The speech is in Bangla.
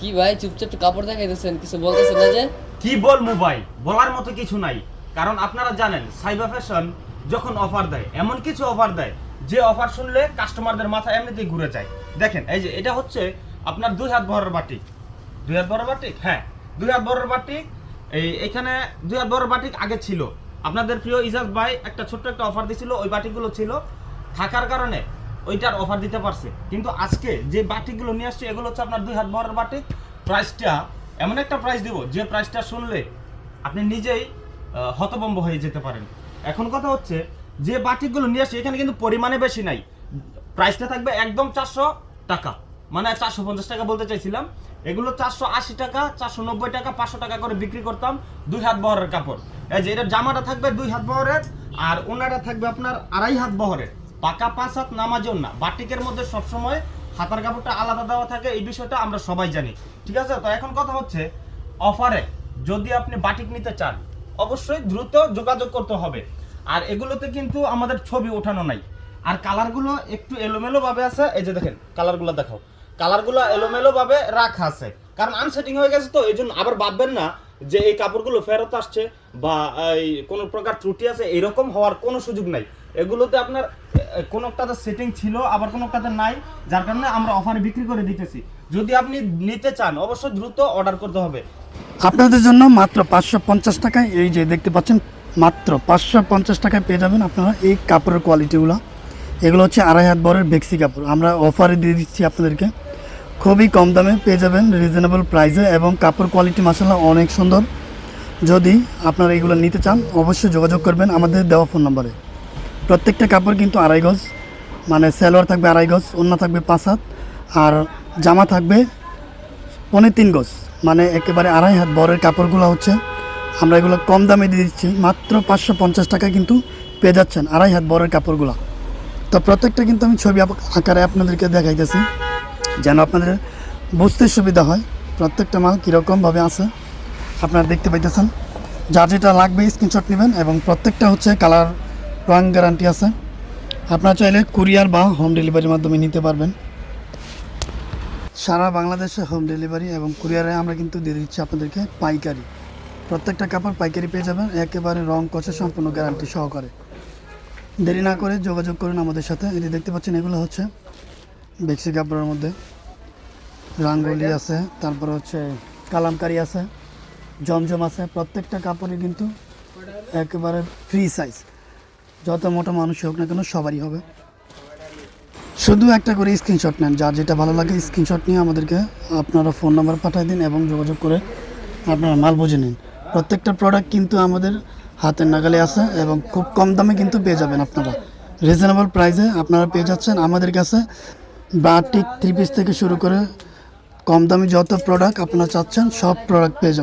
কি ভাই, চুপচাপ কাপড় দেখাইতেছেন, কিছু বলতেছেন না যে? কি বলব ভাই, বলার মতো কিছু নাই। কারণ আপনারা জানেন সাইবা ফ্যাশন যখন অফার দেয়, এমন কিছু অফার দেয়, যে অফার শুনলে কাস্টমারদের মাথা এমনিতেই ঘুরে যায়। দেখেন, এই যে এটা হচ্ছে আপনার দুই হাত ভরের বাটিক। দুই হাত বড় বাটিক? হ্যাঁ দুই হাত বড় বাটিক, এই, এখানে দুই হাত বড় বাটিক আগে ছিল। আপনাদের প্রিয় ইজাজ ভাই একটা ছোট্ট একটা অফার দিছিল, ওই বাটিকগুলো ছিল। থাকার কারণে ওইটার অফার দিতে পারছে। কিন্তু আজকে যে বাটিকগুলো নিয়ে আসছে এগুলো হচ্ছে আপনার দুই হাত বড় বাটিক। প্রাইসটা এমন একটা প্রাইস দিব যে প্রাইসটা শুনলে আপনি নিজেই আহ, হতভম্ব হয়ে যেতে পারেন। এখন কথা হচ্ছে যে বাটিকগুলো নিয়ে আসছে এখানে কিন্তু পরিমাণে বেশি নাই। প্রাইসটা থাকবে একদম চারশো টাকা। মানে চারশো পঞ্চাশ টাকা বলতে চাইছিলাম। এগুলো চারশো আশি টাকা চারশো নব্বই টাকা পাঁচশো টাকা করে বিক্রি করতাম দুই হাত বহরের কাপড়। এই যে এটা জামাটা থাকবে দুই হাত বহরের আর ওনাটা থাকবে আপনার আড়াই হাত বহরের। পাকা পাঁচ হাত নামাজেও না, বাটিকের মধ্যে সবসময় হাতার কাপড়টা আলাদা দেওয়া থাকে, এই বিষয়টা আমরা সবাই জানি। ঠিক আছে? তো এখন কথা হচ্ছে, অফারে যদি আপনি বাটিক নিতে চান, অবশ্যই দ্রুত যোগাযোগ করতে হবে। আর এগুলোতে কিন্তু আমাদের ছবি ওঠানো নাই। আর কালারগুলো একটু এলোমেলো ভাবে আছে, এই যে দেখেন, কালারগুলো দেখাও। কালারগুলো এলোমেলো ভাবে রাখা আছে। কারণ আনসেটিং হয়ে গেছে তো, এই জন্য আবার ভাববেন না যে এই কাপড়গুলো ফেরত আসছে বা এই কোনো প্রকার ত্রুটি আছে, এরকম হওয়ার কোনো সুযোগ নাই। এগুলোতে আপনার এ, কোনোটাতে সেটিং ছিল আবার কোনো কোনোটাতে নাই যার কারণে আমরা অফারে বিক্রি করে দিতেছি। যদি আপনি নিতে চান অবশ্যই দ্রুত অর্ডার করতে হবে। আপনাদের জন্য মাত্র পাঁচশো পঞ্চাশ টাকায় এই যে দেখতে পাচ্ছেন মাত্র পাঁচশো পঞ্চাশ টাকায় পেয়ে যাবেন আপনারা এই কাপড়ের কোয়ালিটিগুলো এগুলো হচ্ছে আড়াই হাত বরের বেক্সি কাপড়। আমরা অফারে দিয়ে দিচ্ছি আপনাদেরকে। খুবই কম দামে পেয়ে যাবেন রিজনেবল প্রাইসে এবং কাপড় কোয়ালিটি মাসাল্লাহ অনেক সুন্দর। যদি আপনারা এগুলো নিতে চান অবশ্যই যোগাযোগ করবেন আমাদের দেওয়া ফোন নম্বরে প্রত্যেকটা কাপড় কিন্তু আড়াই গজ মানে সালোয়ার থাকবে আড়াই গজ অন্য থাকবে পাঁচ হাত, আর জামা থাকবে পনে তিন গজ মানে একেবারে আড়াই হাত বরের কাপড়গুলো হচ্ছে। আমরা এগুলো কম দামে দিয়ে দিচ্ছি, মাত্র পাঁচশো পঞ্চাশ টাকা কিন্তু পেয়ে যাচ্ছেন আড়াই হাত বরের কাপড়গুলো। তো প্রত্যেকটা কিন্তু আমি ছবি আকারে আপনাদেরকে দেখাইতেছি, যেন আপনাদের বুঝতে সুবিধা হয়, প্রত্যেকটা মাল কীরকমভাবে আছে। আপনারা দেখতে পাইতেছেন, যার যেটা লাগবে স্ক্রিনশট নেবেন এবং প্রত্যেকটা হচ্ছে কালার রং গ্যারান্টি আছে। আপনারা চাইলে কুরিয়ার বা হোম ডেলিভারির মাধ্যমে নিতে পারবেন। সারা বাংলাদেশে হোম ডেলিভারি এবং কুরিয়ারে আমরা কিন্তু দিয়ে দিচ্ছি আপনাদেরকে পাইকারি। প্রত্যেকটা কাপড় পাইকারি পেয়ে যাবেন, একেবারে রং কষে সম্পূর্ণ গ্যারান্টি সহকারে। দেরি না করে যোগাযোগ করুন আমাদের সাথে। এটি দেখতে পাচ্ছেন, এগুলো হচ্ছে বেক্সি কাপড়ের মধ্যে। রাঙ্গলি আছে, তারপর হচ্ছে কালামকারি আছে, জমজম আছে। প্রত্যেকটা কাপড়ই কিন্তু একেবারে ফ্রি সাইজ যত মোটা মানুষ হোক না কেন সবারই হবে। শুধু একটা করে স্ক্রিনশট নেন, যার যেটা ভালো লাগে স্ক্রিনশট নিয়ে আমাদেরকে আপনারা ফোন নাম্বার পাঠিয়ে দিন এবং যোগাযোগ করে আপনারা মাল বুঝে নিন। প্রত্যেকটা প্রোডাক্ট কিন্তু আমাদের হাতের নাগালে আছে এবং খুব কম দামে কিন্তু পেয়ে যাবেন আপনারা। রিজনেবল প্রাইসে আপনারা পেয়ে যাচ্ছেন আমাদের কাছে বাটিক থ্রি পিস থেকে শুরু করে কম দামি যত প্রোডাক্ট আপনারা চাচ্ছেন, সব প্রোডাক্ট পেয়ে যাবেন।